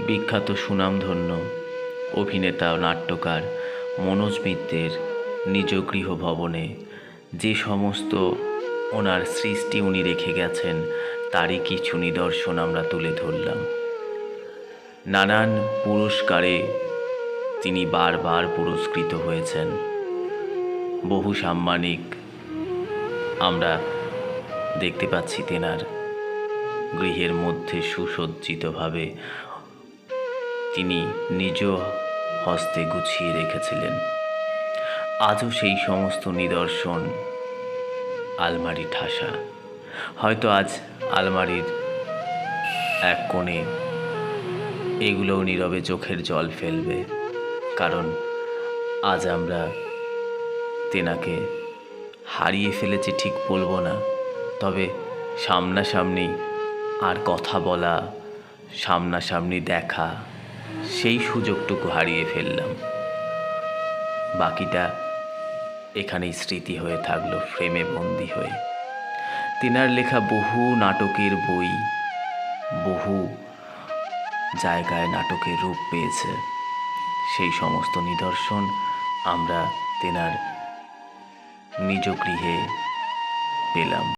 বিখ্যাত সুনামধন্য অভিনেতা নাট্যকার মনোজ মিত্রের নিজ গৃহভবনে যে সমস্ত ওনার সৃষ্টি উনি রেখে গেছেন, তারই কিছু নিদর্শন আমরা তুলে ধরলাম। নানান পুরস্কারে তিনি বারবার পুরস্কৃত হয়েছেন। বহু সাম্মানিক আমরা দেখতে পাচ্ছি তেনার গৃহের মধ্যে সুসজ্জিতভাবে তিনি নিজ হস্তে গুছিয়ে রেখেছিলেন। আজও সেই সমস্ত নিদর্শন আলমারি ঠাসা। হয়তো আজ আলমারির এক কোণে এগুলোও নীরবে চোখের জল ফেলবে, কারণ আজ আমরা তেনাকে হারিয়ে ফেলেছি ঠিক বলব না, তবে সামনাসামনি আর কথা বলা, সামনাসামনি দেখা সেই সুযোগটুকু হারিয়ে ফেললাম। বাকিটা এখানেই স্মৃতি হয়ে থাকল ফ্রেমে বন্দি হয়ে। তিনার লেখা বহু নাটকের বই, বহু জায়গায় নাটকের রূপ পেয়েছে। সেই সমস্ত নিদর্শন আমরা তেনার নিজ গৃহে পেলাম।